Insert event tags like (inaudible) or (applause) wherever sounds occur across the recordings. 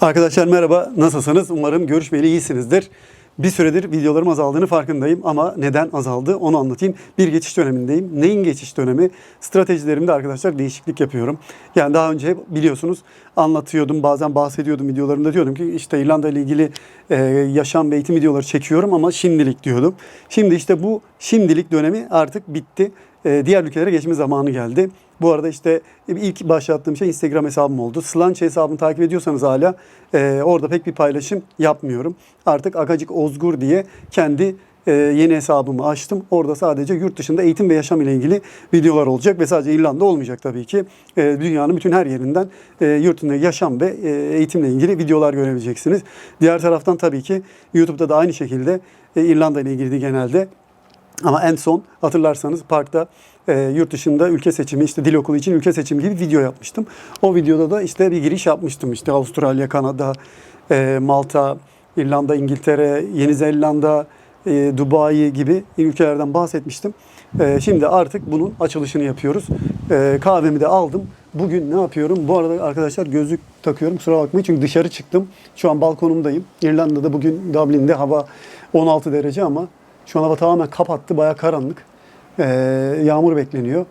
Arkadaşlar merhaba, nasılsınız? Umarım görüşmeyeli iyisinizdir. Bir süredir videolarım azaldığını farkındayım ama neden azaldı onu anlatayım. Bir geçiş dönemindeyim. Neyin geçiş dönemi? Stratejilerimde arkadaşlar değişiklik yapıyorum. Yani daha önce biliyorsunuz anlatıyordum, bazen bahsediyordum videolarımda diyordum ki işte İrlanda ile ilgili e, yaşam ve eğitim videoları çekiyorum ama şimdilik diyordum. Şimdi işte bu şimdilik dönemi artık bitti. E, diğer ülkelere geçme zamanı geldi. Bu arada işte ilk başlattığım şey Instagram hesabım oldu. Slanç hesabını takip ediyorsanız hala e, orada pek bir paylaşım yapmıyorum. Artık Agacık Ozgur diye kendi e, yeni hesabımı açtım. Orada sadece yurt dışında eğitim ve yaşam ile ilgili videolar olacak ve sadece İrlanda olmayacak tabii ki. E, dünyanın bütün her yerinden e, yurt dışında yaşam ve e, eğitimle ilgili videolar görebileceksiniz. Diğer taraftan tabii ki YouTube'da da aynı şekilde e, İrlanda ile ilgili genelde ama en son hatırlarsanız parkta e, yurt dışında ülke seçimi işte dil okulu için ülke seçimi gibi video yapmıştım. O videoda da işte bir giriş yapmıştım. İşte Avustralya, Kanada, e, Malta, İrlanda, İngiltere, Yeni Zelanda, e, Dubai gibi ülkelerden bahsetmiştim. E, şimdi artık bunun açılışını yapıyoruz. E, kahvemi de aldım. Bugün ne yapıyorum? Bu arada arkadaşlar gözlük takıyorum. Kusura bakmayın çünkü dışarı çıktım. Şu an balkonumdayım. İrlanda'da bugün Dublin'de hava 16 derece ama şu an hava tamamen kapattı. Baya karanlık. Ee, yağmur bekleniyor.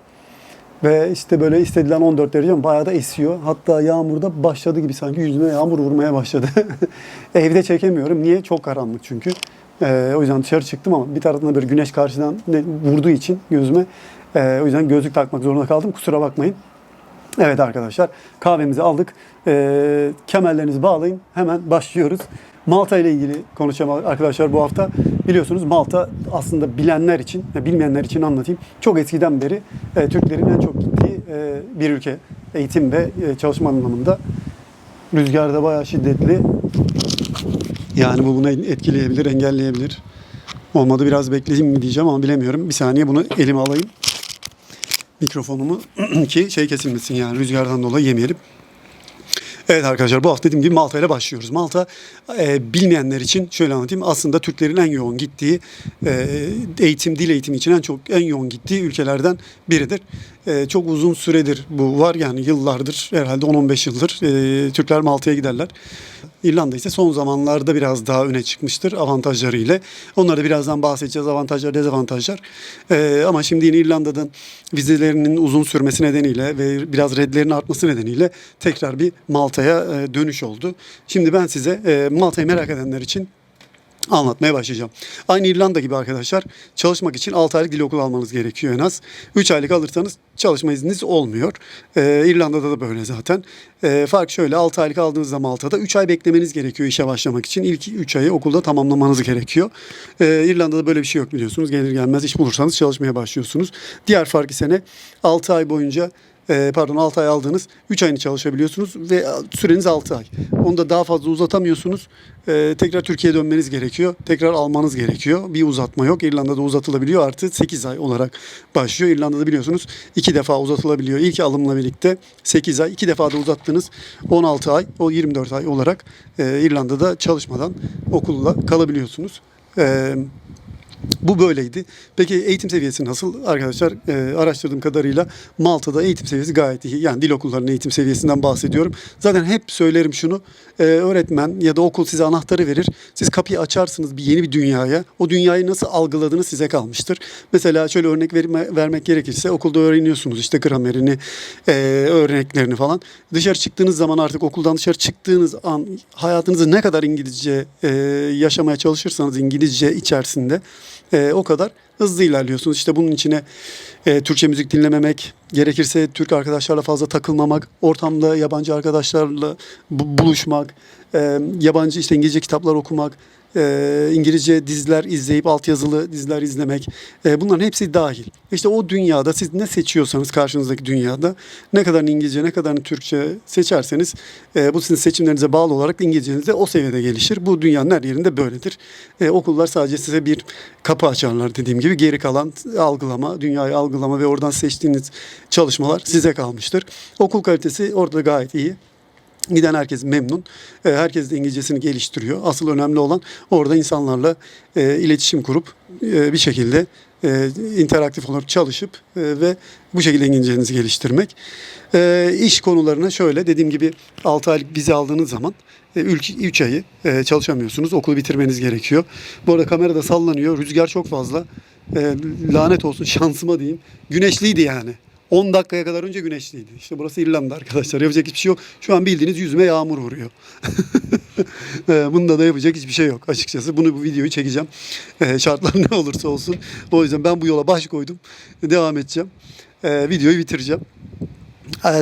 Ve işte böyle istedilen 14 derece ama bayağı da esiyor. Hatta yağmur da başladı gibi sanki yüzüme yağmur vurmaya başladı. (laughs) Evde çekemiyorum. Niye? Çok karanlık çünkü. Ee, o yüzden dışarı çıktım ama bir taraftan böyle güneş karşıdan vurduğu için gözüme. ee, o yüzden gözlük takmak zorunda kaldım. Kusura bakmayın. Evet arkadaşlar kahvemizi aldık. Ee, kemerlerinizi bağlayın. Hemen başlıyoruz. Malta ile ilgili konuşacağım arkadaşlar bu hafta. Biliyorsunuz Malta aslında bilenler için, bilmeyenler için anlatayım. Çok eskiden beri e, Türklerin en çok gittiği e, bir ülke. Eğitim ve e, çalışma anlamında. Rüzgar da bayağı şiddetli. Yani bu bunu etkileyebilir, engelleyebilir. Olmadı biraz bekleyeyim mi diyeceğim ama bilemiyorum. Bir saniye bunu elime alayım mikrofonumu (clears throat) ki şey kesilmesin yani rüzgardan dolayı yemeyelim. Evet arkadaşlar bu hafta dediğim gibi Malta ile başlıyoruz. Malta e, bilmeyenler için şöyle anlatayım. Aslında Türklerin en yoğun gittiği e, eğitim, dil eğitimi için en çok en yoğun gittiği ülkelerden biridir. E, çok uzun süredir bu var yani yıllardır herhalde 10-15 yıldır e, Türkler Malta'ya giderler. İrlanda ise son zamanlarda biraz daha öne çıkmıştır avantajları ile. Onları da birazdan bahsedeceğiz avantajlar, dezavantajlar. Ee, ama şimdi yine İrlanda'dan vizelerinin uzun sürmesi nedeniyle ve biraz redlerin artması nedeniyle tekrar bir Malta'ya e, dönüş oldu. Şimdi ben size e, Malta'yı merak edenler için anlatmaya başlayacağım. Aynı İrlanda gibi arkadaşlar çalışmak için 6 aylık dil okulu almanız gerekiyor en az. 3 aylık alırsanız çalışma izniniz olmuyor. Ee, İrlanda'da da böyle zaten. Ee, fark şöyle 6 aylık aldığınızda Malta'da 3 ay beklemeniz gerekiyor işe başlamak için. İlk 3 ayı okulda tamamlamanız gerekiyor. Ee, İrlanda'da böyle bir şey yok biliyorsunuz. Gelir gelmez iş bulursanız çalışmaya başlıyorsunuz. Diğer fark ise ne? 6 ay boyunca e, pardon 6 ay aldığınız 3 ayını çalışabiliyorsunuz ve süreniz 6 ay. Onu da daha fazla uzatamıyorsunuz. E, tekrar Türkiye'ye dönmeniz gerekiyor. Tekrar almanız gerekiyor. Bir uzatma yok. İrlanda'da uzatılabiliyor. Artı 8 ay olarak başlıyor. İrlanda'da biliyorsunuz 2 defa uzatılabiliyor. İlk alımla birlikte 8 ay. 2 defa da uzattığınız 16 ay, o 24 ay olarak e, İrlanda'da çalışmadan okulla kalabiliyorsunuz. E, bu böyleydi. Peki eğitim seviyesi nasıl? Arkadaşlar e, araştırdığım kadarıyla Malta'da eğitim seviyesi gayet iyi. Yani dil okullarının eğitim seviyesinden bahsediyorum. Zaten hep söylerim şunu. e, öğretmen ya da okul size anahtarı verir. Siz kapıyı açarsınız bir yeni bir dünyaya. O dünyayı nasıl algıladığınız size kalmıştır. Mesela şöyle örnek verme- vermek gerekirse okulda öğreniyorsunuz işte gramerini, e, örneklerini falan. Dışarı çıktığınız zaman artık okuldan dışarı çıktığınız an hayatınızı ne kadar İngilizce e, yaşamaya çalışırsanız İngilizce içerisinde e, o kadar hızlı ilerliyorsunuz. İşte bunun içine e, Türkçe müzik dinlememek, gerekirse Türk arkadaşlarla fazla takılmamak, ortamda yabancı arkadaşlarla bu- buluşmak, e, yabancı işte İngilizce kitaplar okumak, e, İngilizce diziler izleyip altyazılı diziler izlemek, e, bunların hepsi dahil. İşte o dünyada siz ne seçiyorsanız karşınızdaki dünyada ne kadar İngilizce ne kadar Türkçe seçerseniz e, bu sizin seçimlerinize bağlı olarak İngilizceniz de o seviyede gelişir. Bu dünyanın her yerinde böyledir. E, okullar sadece size bir kapı açarlar dediğim gibi. Geri kalan algılama, dünyayı algılama ve oradan seçtiğiniz çalışmalar size kalmıştır. Okul kalitesi orada gayet iyi. Giden herkes memnun. E, herkes de İngilizcesini geliştiriyor. Asıl önemli olan orada insanlarla e, iletişim kurup e, bir şekilde e, interaktif olarak çalışıp e, ve bu şekilde İngilizcenizi geliştirmek. E, iş konularına şöyle dediğim gibi 6 aylık vize aldığınız zaman 3 ayı e, çalışamıyorsunuz. Okulu bitirmeniz gerekiyor. Bu arada kamera da sallanıyor. Rüzgar çok fazla. E, lanet olsun şansıma diyeyim. Güneşliydi yani. 10 dakikaya kadar önce güneşliydi. İşte burası İrlanda arkadaşlar. Yapacak hiçbir şey yok. Şu an bildiğiniz yüzüme yağmur vuruyor. (laughs) E, Bunda da yapacak hiçbir şey yok açıkçası. Bunu bu videoyu çekeceğim. E, Şartlar (laughs) ne olursa olsun. O yüzden ben bu yola baş koydum. Devam edeceğim. E, Videoyu bitireceğim.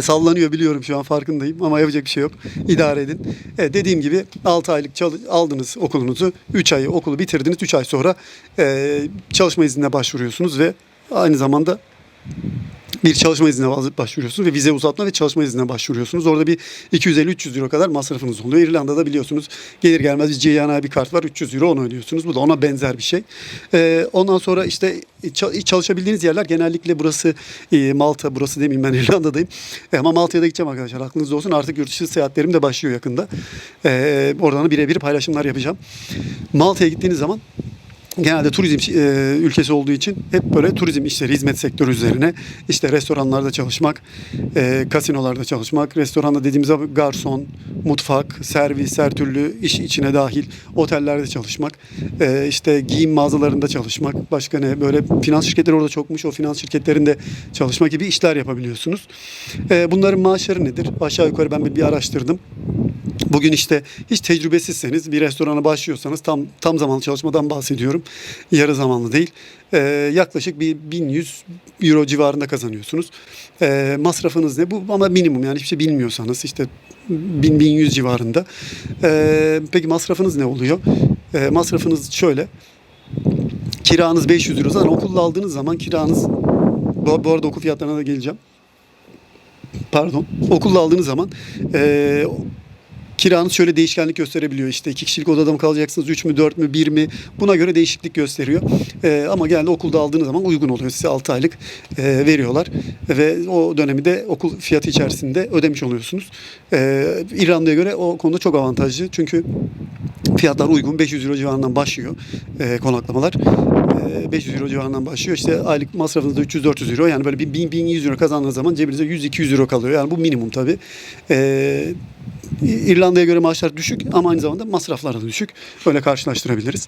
Sallanıyor biliyorum şu an farkındayım ama yapacak bir şey yok. İdare edin. E, dediğim gibi 6 aylık aldınız okulunuzu. 3 ayı okulu bitirdiniz. 3 ay sonra çalışma iznine başvuruyorsunuz ve aynı zamanda bir çalışma iznine başvuruyorsunuz ve vize uzatma ve çalışma iznine başvuruyorsunuz. Orada bir 250-300 euro kadar masrafınız oluyor. İrlanda'da biliyorsunuz gelir gelmez bir GNI bir kart var 300 euro onu ödüyorsunuz. Bu da ona benzer bir şey. Ee, ondan sonra işte ça- çalışabildiğiniz yerler genellikle burası e, Malta burası demeyeyim ben (laughs) İrlanda'dayım. E, ama Malta'ya da gideceğim arkadaşlar aklınızda olsun artık yurt dışı seyahatlerim de başlıyor yakında. Ee, oradan da birebir paylaşımlar yapacağım. Malta'ya gittiğiniz zaman genelde turizm e, ülkesi olduğu için hep böyle turizm işleri, hizmet sektörü üzerine işte restoranlarda çalışmak, e, kasinolarda çalışmak, restoranda dediğimiz gibi garson, mutfak, servis, her türlü iş içine dahil otellerde çalışmak, e, işte giyim mağazalarında çalışmak, başka ne böyle finans şirketleri orada çokmuş o finans şirketlerinde çalışmak gibi işler yapabiliyorsunuz. E, bunların maaşları nedir? Aşağı yukarı ben bir, bir araştırdım. Bugün işte hiç tecrübesizseniz bir restorana başlıyorsanız tam tam zamanlı çalışmadan bahsediyorum. Yarı zamanlı değil. Ee, yaklaşık bir 1100 euro civarında kazanıyorsunuz. Ee, masrafınız ne? Bu ama minimum yani hiçbir şey bilmiyorsanız işte 1000 1100 civarında. Ee, peki masrafınız ne oluyor? Ee, masrafınız şöyle. Kiranız 500 euro. Zaten okulda aldığınız zaman kiranız bu, bu arada okul fiyatlarına da geleceğim. Pardon. Okulda aldığınız zaman eee kiranız şöyle değişkenlik gösterebiliyor. İşte iki kişilik odada mı kalacaksınız, üç mü, dört mü, bir mi? Buna göre değişiklik gösteriyor. Ee, ama genelde okulda aldığınız zaman uygun oluyor. Size 6 aylık e, veriyorlar. Ve o dönemi de okul fiyatı içerisinde ödemiş oluyorsunuz. Ee, İrlanda'ya göre o konuda çok avantajlı. Çünkü fiyatlar uygun. 500 euro civarından başlıyor e, konaklamalar. E, 500 euro civarından başlıyor. İşte aylık masrafınız da 300-400 euro. Yani böyle bir 1000-1100 euro kazandığınız zaman cebinize 100-200 euro kalıyor. Yani bu minimum tabii. E, İrlanda'ya göre maaşlar düşük ama aynı zamanda masraflar da düşük. Böyle karşılaştırabiliriz.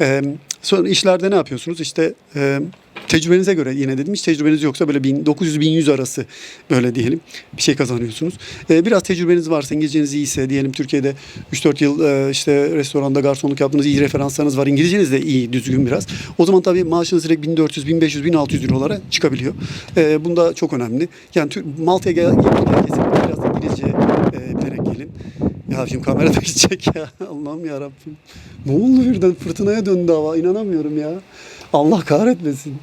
Ee, sonra işlerde ne yapıyorsunuz? İşte e, tecrübenize göre yine dedim hiç tecrübeniz yoksa böyle 900-1100 arası böyle diyelim bir şey kazanıyorsunuz. Ee, biraz tecrübeniz varsa İngilizceniz iyiyse diyelim Türkiye'de 3-4 yıl e, işte restoranda garsonluk yaptığınız iyi referanslarınız var. İngilizceniz de iyi düzgün biraz. O zaman tabii maaşınız direkt 1400, 1500, 1600 eurolara çıkabiliyor. Ee, bunda çok önemli. Yani Malta'ya gel- gelirken kesinlikle biraz İngilizce e, bilerek gelin. Ya şimdi kamera (laughs) da gidecek ya. Allah'ım ya Rabbim. Ne oldu birden fırtınaya döndü hava. İnanamıyorum ya. Allah kahretmesin.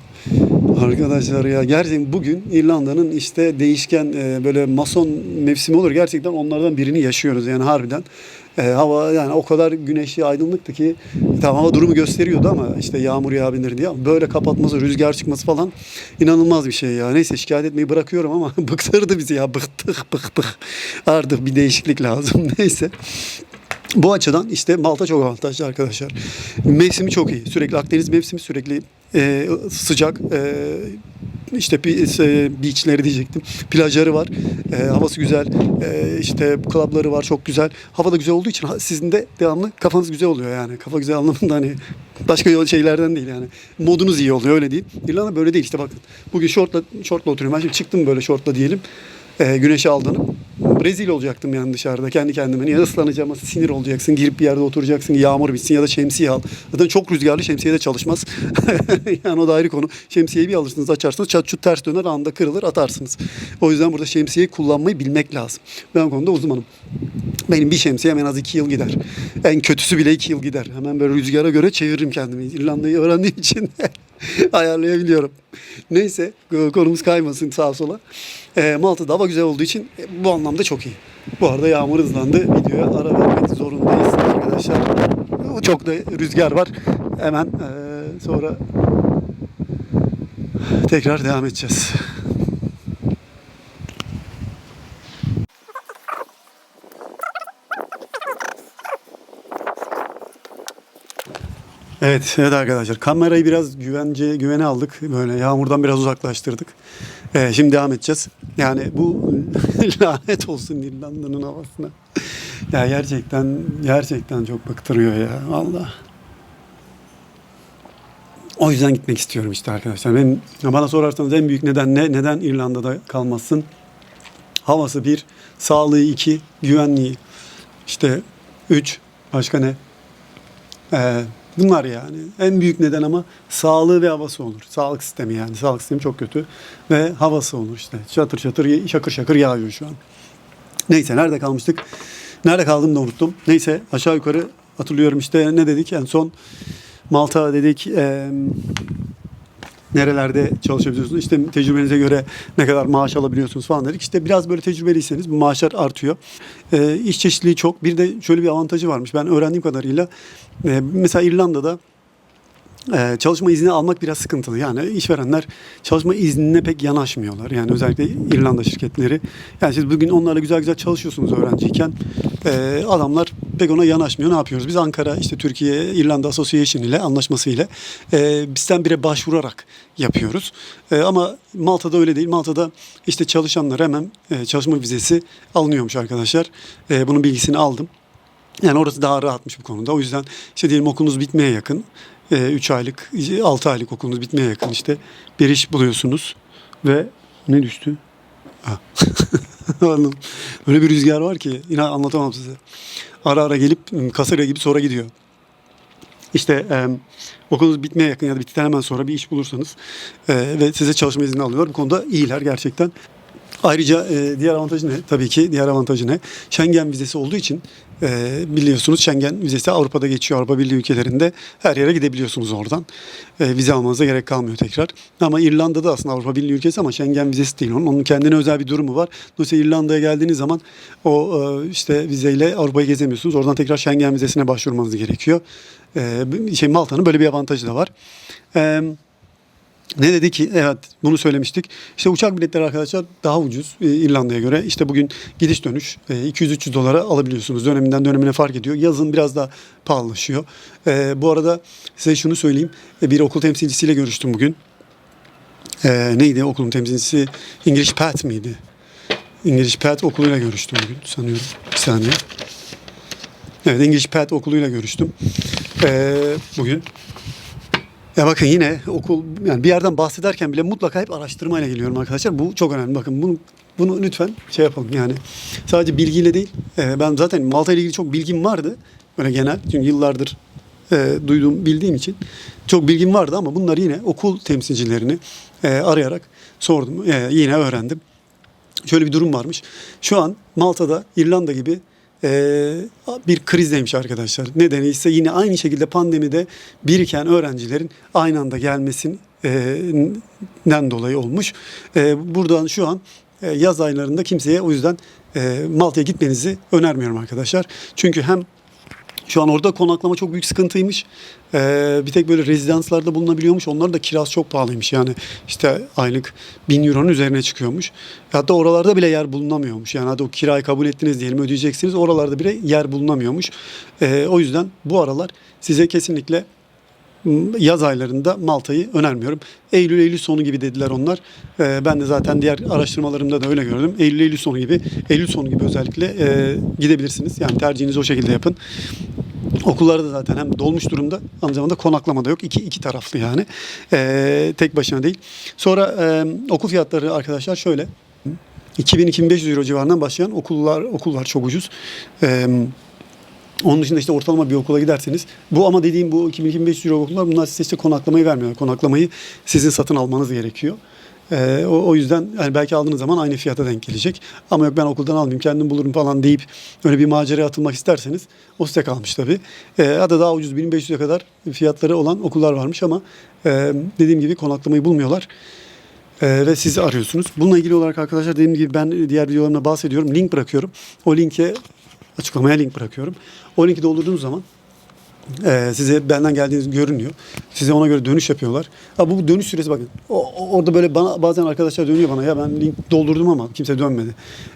Arkadaşlar ya gerçekten bugün İrlanda'nın işte değişken e, böyle mason mevsimi olur. Gerçekten onlardan birini yaşıyoruz yani harbiden. E, hava yani o kadar güneşli aydınlıktı ki tamam hava durumu gösteriyordu ama işte yağmur yağabilir diye. Böyle kapatması, rüzgar çıkması falan inanılmaz bir şey ya. Neyse şikayet etmeyi bırakıyorum ama (laughs) bıktırdı bizi ya. Bıktık bıktık. Artık bir değişiklik lazım. (laughs) Neyse. Bu açıdan işte Malta çok avantajlı arkadaşlar. Mevsimi çok iyi. Sürekli Akdeniz mevsimi sürekli e, sıcak. E, işte beachleri diyecektim. Plajları var. E, havası güzel. E, işte klubları var çok güzel. Hava da güzel olduğu için sizin de devamlı kafanız güzel oluyor yani. Kafa güzel anlamında hani başka şeylerden değil yani. Modunuz iyi oluyor öyle değil. İrlanda böyle değil işte bakın. Bugün şortla şortla oturuyorum. Ben şimdi çıktım böyle şortla diyelim. E, güneşe aldanıp rezil olacaktım yani dışarıda kendi kendime. Niye ıslanacağım, sinir olacaksın, girip bir yerde oturacaksın, yağmur bitsin ya da şemsiye al. Zaten çok rüzgarlı şemsiye de çalışmaz. (laughs) yani o da ayrı konu. Şemsiyeyi bir alırsınız, açarsınız, çat çut ters döner, anında kırılır, atarsınız. O yüzden burada şemsiyeyi kullanmayı bilmek lazım. Ben o konuda uzmanım. Benim bir şemsiyem en az iki yıl gider. En kötüsü bile iki yıl gider. Hemen böyle rüzgara göre çeviririm kendimi. İrlanda'yı öğrendiğim için (laughs) ayarlayabiliyorum. Neyse konumuz kaymasın sağa sola. Ee, Malta'da hava güzel olduğu için e, bu anlamda çok çok iyi. Bu arada yağmur hızlandı. Videoya ara vermek zorundayız arkadaşlar. Çok da rüzgar var. Hemen e, sonra tekrar devam edeceğiz. Evet, evet arkadaşlar. Kamerayı biraz güvence güvene aldık. Böyle yağmurdan biraz uzaklaştırdık. Ee, şimdi devam edeceğiz. Yani bu (laughs) lanet olsun İrlanda'nın havasına. Ya gerçekten gerçekten çok bıktırıyor ya. Allah. O yüzden gitmek istiyorum işte arkadaşlar. Benim bana sorarsanız en büyük neden ne? Neden İrlanda'da kalmazsın? Havası bir, sağlığı iki, güvenliği işte üç. Başka ne? Ee, bunlar yani. En büyük neden ama sağlığı ve havası olur. Sağlık sistemi yani. Sağlık sistemi çok kötü. Ve havası olur işte. Çatır çatır, şakır şakır yağıyor şu an. Neyse nerede kalmıştık? Nerede kaldım da unuttum. Neyse aşağı yukarı hatırlıyorum işte ne dedik en son Malta dedik eee, nerelerde çalışabiliyorsunuz işte tecrübenize göre ne kadar maaş alabiliyorsunuz falan dedik. İşte biraz böyle tecrübeliyseniz bu maaşlar artıyor. Eee iş çeşitliliği çok. Bir de şöyle bir avantajı varmış. Ben öğrendiğim kadarıyla eee, mesela İrlanda'da ee, çalışma izni almak biraz sıkıntılı. Yani işverenler çalışma iznine pek yanaşmıyorlar. Yani özellikle İrlanda şirketleri. Yani siz bugün onlarla güzel güzel çalışıyorsunuz öğrenciyken. Ee, adamlar pek ona yanaşmıyor. Ne yapıyoruz? Biz Ankara işte Türkiye İrlanda Association ile anlaşması ile e, bizden bire başvurarak yapıyoruz. E, ama Malta'da öyle değil. Malta'da işte çalışanlar hemen e, çalışma vizesi alınıyormuş arkadaşlar. E, bunun bilgisini aldım. Yani orası daha rahatmış bu konuda. O yüzden işte diyelim okulunuz bitmeye yakın. 3 aylık, 6 aylık okulunuz bitmeye yakın işte bir iş buluyorsunuz ve ne düştü? (laughs) Anladım. Öyle bir rüzgar var ki inan anlatamam size. Ara ara gelip kasırga gibi sonra gidiyor. İşte e, okulunuz bitmeye yakın ya da bittikten hemen sonra bir iş bulursanız e, ve size çalışma izni alıyorlar. Bu konuda iyiler gerçekten. Ayrıca e, diğer avantajı ne? Tabii ki diğer avantajı ne? Schengen vizesi olduğu için e, biliyorsunuz Schengen vizesi Avrupa'da geçiyor. Avrupa Birliği ülkelerinde her yere gidebiliyorsunuz oradan. E, vize almanıza gerek kalmıyor tekrar. Ama İrlanda'da aslında Avrupa Birliği ülkesi ama Schengen vizesi değil onun. Onun kendine özel bir durumu var. Dolayısıyla İrlanda'ya geldiğiniz zaman o e, işte vizeyle Avrupa'yı gezemiyorsunuz. Oradan tekrar Schengen vizesine başvurmanız gerekiyor. E, şey Malta'nın böyle bir avantajı da var. E, ne dedi ki? Evet bunu söylemiştik. İşte uçak biletleri arkadaşlar daha ucuz e, İrlanda'ya göre. İşte bugün gidiş dönüş e, 200-300 dolara alabiliyorsunuz. Döneminden dönemine fark ediyor. Yazın biraz daha pahalılaşıyor. E, bu arada size şunu söyleyeyim. E, bir okul temsilcisiyle görüştüm bugün. E, neydi okulun temsilcisi? English Path miydi? English Path okuluyla görüştüm bugün sanıyorum. Bir saniye. Evet English Path okuluyla görüştüm. E, bugün. Ya bakın yine okul yani bir yerden bahsederken bile mutlaka hep araştırmayla geliyorum arkadaşlar. Bu çok önemli. Bakın bunu bunu lütfen şey yapalım yani. Sadece bilgiyle değil. e, ben zaten Malta ile ilgili çok bilgim vardı. Böyle genel. Çünkü yıllardır e, duyduğum, bildiğim için çok bilgim vardı ama bunları yine okul temsilcilerini e, arayarak sordum. E, yine öğrendim. Şöyle bir durum varmış. Şu an Malta'da İrlanda gibi ee, bir krizdeymiş arkadaşlar. Nedeni ise yine aynı şekilde pandemide biriken öğrencilerin aynı anda gelmesinden dolayı olmuş. Ee, buradan şu an e, yaz aylarında kimseye o yüzden e, Malta'ya gitmenizi önermiyorum arkadaşlar. Çünkü hem şu an orada konaklama çok büyük sıkıntıymış. Ee, bir tek böyle rezidanslarda bulunabiliyormuş. Onların da kirası çok pahalıymış. Yani işte aylık 1000 euronun üzerine çıkıyormuş. Hatta oralarda bile yer bulunamıyormuş. Yani hadi o kirayı kabul ettiniz diyelim ödeyeceksiniz. Oralarda bile yer bulunamıyormuş. Ee, o yüzden bu aralar size kesinlikle yaz aylarında Malta'yı önermiyorum. Eylül Eylül sonu gibi dediler onlar. Ee, ben de zaten diğer araştırmalarımda da öyle gördüm. Eylül Eylül sonu gibi, Eylül sonu gibi özellikle e, gidebilirsiniz. Yani tercihinizi o şekilde yapın. Okullarda da zaten hem dolmuş durumda aynı zamanda konaklama da yok. İki, iki taraflı yani. Ee, tek başına değil. Sonra e, okul fiyatları arkadaşlar şöyle. 2000-2500 euro civarından başlayan okullar okullar çok ucuz. Ee, onun dışında işte ortalama bir okula giderseniz bu ama dediğim bu 2500 euro okullar bunlar size işte konaklamayı vermiyor. Konaklamayı sizin satın almanız gerekiyor. Ee, o, o yüzden yani belki aldığınız zaman aynı fiyata denk gelecek. Ama yok ben okuldan almayayım kendim bulurum falan deyip öyle bir maceraya atılmak isterseniz o size kalmış tabii. Ee, hatta daha ucuz 1500'e kadar fiyatları olan okullar varmış ama e, dediğim gibi konaklamayı bulmuyorlar. Ee, ve sizi arıyorsunuz. Bununla ilgili olarak arkadaşlar dediğim gibi ben diğer videolarımda bahsediyorum. Link bırakıyorum. O linke açıklamaya link bırakıyorum. O linki doldurduğunuz zaman Ee, size benden geldiğiniz görünüyor. Size ona göre dönüş yapıyorlar. Ha, bu dönüş süresi bakın. O, orada böyle bana bazen arkadaşlar dönüyor bana ya ben link doldurdum ama kimse dönmedi.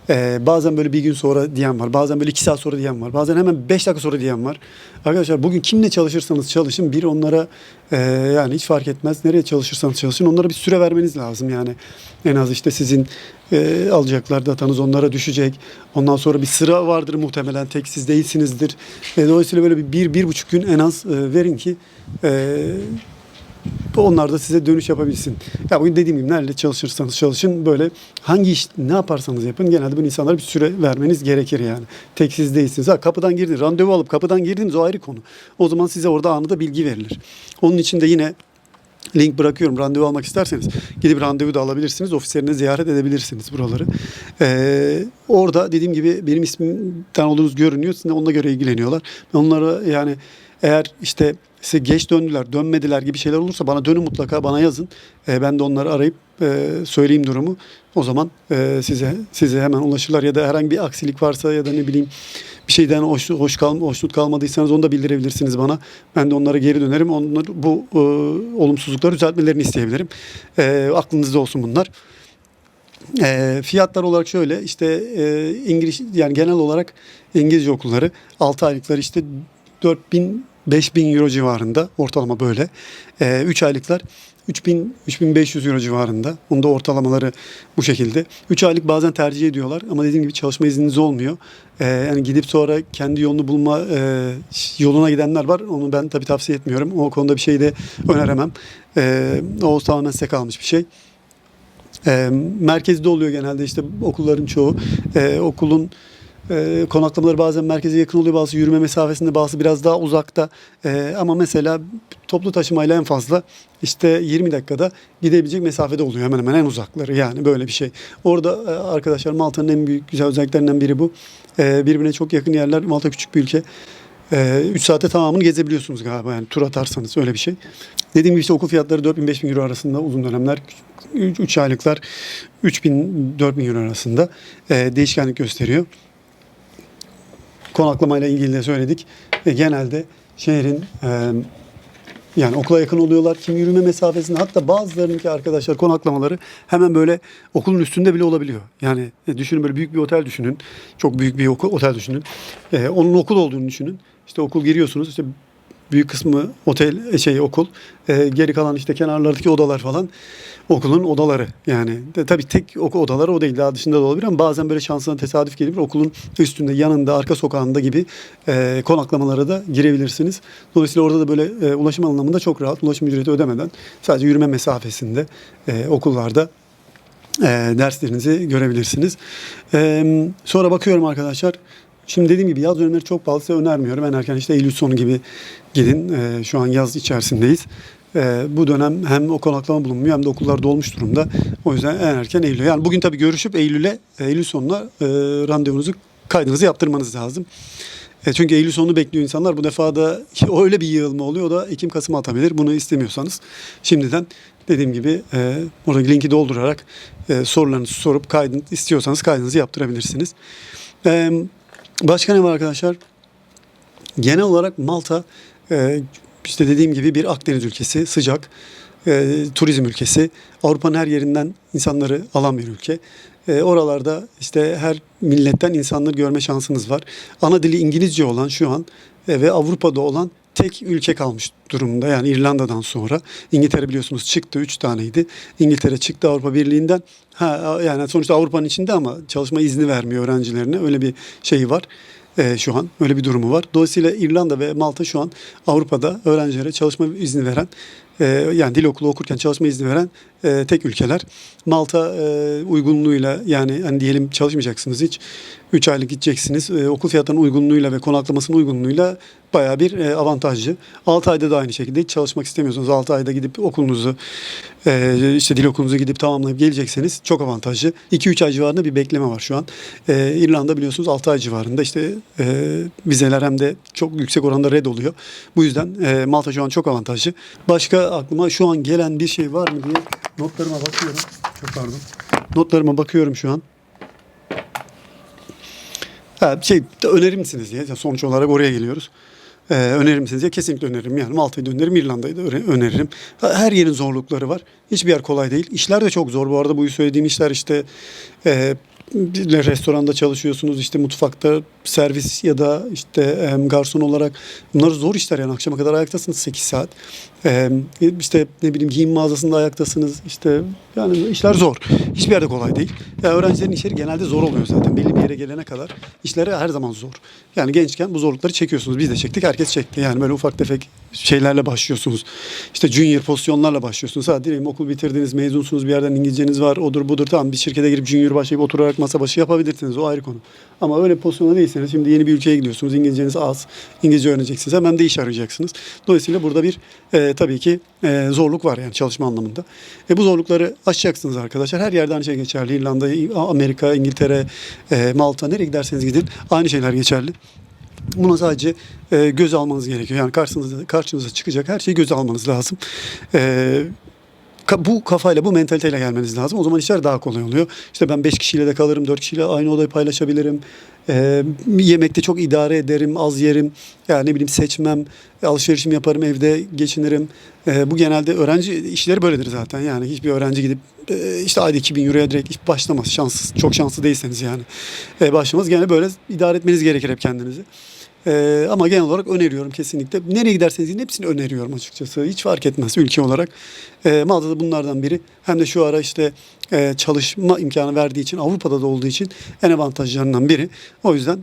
Ee, bazen böyle bir gün sonra diyen var. Bazen böyle iki saat sonra diyen var. Bazen hemen beş dakika sonra diyen var. Arkadaşlar bugün kimle çalışırsanız çalışın bir onlara e, yani hiç fark etmez. Nereye çalışırsanız çalışın onlara bir süre vermeniz lazım yani. En az işte sizin e, alacaklar datanız onlara düşecek. Ondan sonra bir sıra vardır muhtemelen tek siz değilsinizdir. E, dolayısıyla böyle bir, bir, bir buçuk gün en az e, verin ki e, onlar da size dönüş yapabilsin. Ya bugün dediğim gibi nerede çalışırsanız çalışın böyle hangi iş ne yaparsanız yapın genelde bu insanlara bir süre vermeniz gerekir yani. Tek siz değilsiniz. Ha kapıdan girdiniz randevu alıp kapıdan girdiniz o ayrı konu. O zaman size orada anında bilgi verilir. Onun için de yine Link bırakıyorum. Randevu almak isterseniz gidip randevu da alabilirsiniz. Ofislerine ziyaret edebilirsiniz buraları. Ee, orada dediğim gibi benim ismimden olduğunuz görünüyor. Sizinle onunla göre ilgileniyorlar. Onlara yani eğer işte size geç döndüler, dönmediler gibi şeyler olursa bana dönün mutlaka bana yazın. Ee, ben de onları arayıp e, söyleyeyim durumu. O zaman e, size size hemen ulaşırlar ya da herhangi bir aksilik varsa ya da ne bileyim bir şeyden hoş, hoş kal, hoşnut kalmadıysanız onu da bildirebilirsiniz bana. Ben de onlara geri dönerim. Onları bu e, olumsuzlukları düzeltmelerini isteyebilirim. E, aklınızda olsun bunlar. E, fiyatlar olarak şöyle işte e, İngiliz yani genel olarak İngilizce okulları 6 aylıklar işte 4000 5000 euro civarında ortalama böyle. 3 aylıklar 3000 3500 euro civarında. Bunda ortalamaları bu şekilde. 3 aylık bazen tercih ediyorlar ama dediğim gibi çalışma izniniz olmuyor. Ee, yani gidip sonra kendi yolunu bulma e, yoluna gidenler var. Onu ben tabii tavsiye etmiyorum. O konuda bir şey de öneremem. Ee, o tamamen size kalmış bir şey. E, merkezde oluyor genelde işte okulların çoğu. E, okulun e, konaklamaları bazen merkeze yakın oluyor, bazı yürüme mesafesinde, bazı biraz daha uzakta. E, ama mesela toplu taşımayla en fazla işte 20 dakikada gidebilecek mesafede oluyor hemen hemen en uzakları yani böyle bir şey. Orada e, arkadaşlar Malta'nın en büyük güzel özelliklerinden biri bu. E, birbirine çok yakın yerler. Malta küçük bir ülke. 3 saate tamamını gezebiliyorsunuz galiba yani tur atarsanız öyle bir şey. Dediğim gibi işte okul fiyatları 4000-5000 euro arasında uzun dönemler 3 aylıklar 3000-4000 euro arasında değişkenlik gösteriyor. Konaklamayla ilgili de söyledik. E, genelde şehrin e, yani okula yakın oluyorlar. Kim yürüme mesafesinde hatta bazılarınınki arkadaşlar konaklamaları hemen böyle okulun üstünde bile olabiliyor. Yani e, düşünün böyle büyük bir otel düşünün. Çok büyük bir otel düşünün. E, onun okul olduğunu düşünün. İşte okul giriyorsunuz. İşte büyük kısmı otel şey okul. E, geri kalan işte kenarlardaki odalar falan okulun odaları. Yani de, tabii tek okul odaları o değil. Daha dışında da olabilir ama bazen böyle şansına tesadüf gelir. Okulun üstünde, yanında, arka sokağında gibi e, konaklamalara da girebilirsiniz. Dolayısıyla orada da böyle e, ulaşım anlamında çok rahat. Ulaşım ücreti ödemeden sadece yürüme mesafesinde e, okullarda e, derslerinizi görebilirsiniz. E, sonra bakıyorum arkadaşlar. Şimdi dediğim gibi yaz dönemleri çok pahalı size önermiyorum. En erken işte Eylül sonu gibi gidin. E, şu an yaz içerisindeyiz. E, bu dönem hem o konaklama bulunmuyor hem de okullar dolmuş durumda. O yüzden en erken Eylül. Yani bugün tabii görüşüp Eylül'e, Eylül sonuna e, randevunuzu, kaydınızı yaptırmanız lazım. E, çünkü Eylül sonunu bekliyor insanlar. Bu defa da (laughs) öyle bir yığılma oluyor. O da Ekim Kasım atabilir. Bunu istemiyorsanız şimdiden dediğim gibi e, orada linki doldurarak e, sorularınızı sorup kaydın istiyorsanız kaydınızı yaptırabilirsiniz. E, başka ne var arkadaşlar? Genel olarak Malta e, işte dediğim gibi bir Akdeniz ülkesi, sıcak, e, turizm ülkesi. Avrupa'nın her yerinden insanları alan bir ülke. E, oralarda işte her milletten insanları görme şansınız var. Ana dili İngilizce olan şu an e, ve Avrupa'da olan tek ülke kalmış durumda. Yani İrlanda'dan sonra İngiltere biliyorsunuz çıktı. Üç taneydi. İngiltere çıktı Avrupa Birliği'nden. Ha, yani sonuçta Avrupa'nın içinde ama çalışma izni vermiyor öğrencilerine. Öyle bir şeyi var e, şu an. Öyle bir durumu var. Dolayısıyla İrlanda ve Malta şu an Avrupa'da öğrencilere çalışma izni veren e, yani dil okulu okurken çalışma izni veren e, tek ülkeler. Malta e, uygunluğuyla yani hani diyelim çalışmayacaksınız hiç. 3 aylık gideceksiniz. E, okul fiyatlarının uygunluğuyla ve konaklamasının uygunluğuyla bayağı bir e, avantajlı. 6 ayda da aynı şekilde hiç çalışmak istemiyorsunuz. 6 ayda gidip okulunuzu e, işte dil okulunuzu gidip tamamlayıp gelecekseniz çok avantajlı. 2-3 ay civarında bir bekleme var şu an. E, İrlanda biliyorsunuz 6 ay civarında işte e, vizeler hem de çok yüksek oranda red oluyor. Bu yüzden e, Malta şu an çok avantajlı. Başka aklıma şu an gelen bir şey var mı diye notlarıma bakıyorum. Çok pardon. Notlarıma bakıyorum şu an. Ha, şey önerir misiniz diye sonuç olarak oraya geliyoruz. e, önerir misiniz? Ya kesinlikle öneririm. Yani Malta'yı da öneririm, İrlanda'yı da öne- öneririm. Her yerin zorlukları var. Hiçbir yer kolay değil. İşler de çok zor. Bu arada bu söylediğim işler işte e, restoranda çalışıyorsunuz işte mutfakta servis ya da işte garson olarak bunlar zor işler yani akşama kadar ayaktasınız 8 saat. E, işte ne bileyim giyim mağazasında ayaktasınız işte yani işler zor. Hiçbir yerde kolay değil. Ya öğrencilerin işleri genelde zor oluyor zaten belli bir yere gelene kadar. işleri her zaman zor. Yani gençken bu zorlukları çekiyorsunuz. Biz de çektik herkes çekti. Yani böyle ufak tefek şeylerle başlıyorsunuz. İşte junior pozisyonlarla başlıyorsunuz. Ha diyelim okul bitirdiniz, mezunsunuz, bir yerden İngilizceniz var, odur budur. Tamam bir şirkete girip junior başlayıp oturarak masa başı yapabilirsiniz. O ayrı konu. Ama öyle pozisyonda değilseniz şimdi yeni bir ülkeye gidiyorsunuz. İngilizceniz az. İngilizce öğreneceksiniz. Hemen de iş arayacaksınız. Dolayısıyla burada bir e, tabii ki e, zorluk var yani çalışma anlamında. E, bu zorlukları aşacaksınız arkadaşlar. Her yerde aynı şey geçerli. İrlanda, Amerika, İngiltere, e, Malta nereye giderseniz gidin aynı şeyler geçerli. Buna sadece e, göz almanız gerekiyor. Yani karşınıza, karşınıza çıkacak her şeyi göze almanız lazım. E, bu kafayla, bu mentaliteyle gelmeniz lazım. O zaman işler daha kolay oluyor. İşte ben 5 kişiyle de kalırım, 4 kişiyle aynı odayı paylaşabilirim. E, yemekte çok idare ederim, az yerim. Yani ne bileyim seçmem, alışverişimi yaparım, evde geçinirim. E, bu genelde öğrenci işleri böyledir zaten. Yani hiçbir öğrenci gidip e, işte ayda 2000 euroya direkt başlamaz. Şanssız, çok şanslı değilseniz yani. E, başlamaz. Gene böyle idare etmeniz gerekir hep kendinizi. Ee, ama genel olarak öneriyorum kesinlikle. Nereye giderseniz gidin hepsini öneriyorum açıkçası. Hiç fark etmez ülke olarak. Ee, Malta da bunlardan biri. Hem de şu ara işte e, çalışma imkanı verdiği için Avrupa'da da olduğu için en avantajlarından biri. O yüzden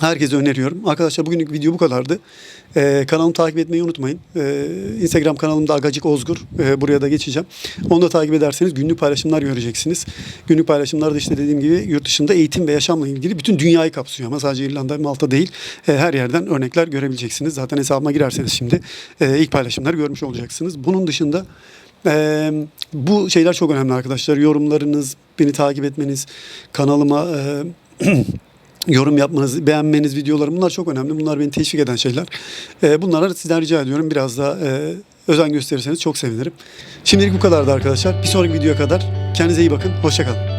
herkese öneriyorum. Arkadaşlar bugünlük video bu kadardı. Ee, kanalımı takip etmeyi unutmayın. Ee, Instagram kanalımda Agacık Ozgur. Ee, buraya da geçeceğim. Onu da takip ederseniz günlük paylaşımlar göreceksiniz. Günlük paylaşımlarda işte dediğim gibi yurt dışında eğitim ve yaşamla ilgili bütün dünyayı kapsıyor. Ama sadece İrlanda, Malta değil. Ee, her yerden örnekler görebileceksiniz. Zaten hesabıma girerseniz şimdi e, ilk paylaşımları görmüş olacaksınız. Bunun dışında ee, bu şeyler çok önemli arkadaşlar. Yorumlarınız, beni takip etmeniz, kanalıma e, (clears throat) yorum yapmanız, beğenmeniz videolarım bunlar çok önemli. Bunlar beni teşvik eden şeyler. Ee, bunlara sizden rica ediyorum. Biraz daha e, özen gösterirseniz çok sevinirim. Şimdilik bu kadardı arkadaşlar. Bir sonraki videoya kadar kendinize iyi bakın. Hoşçakalın.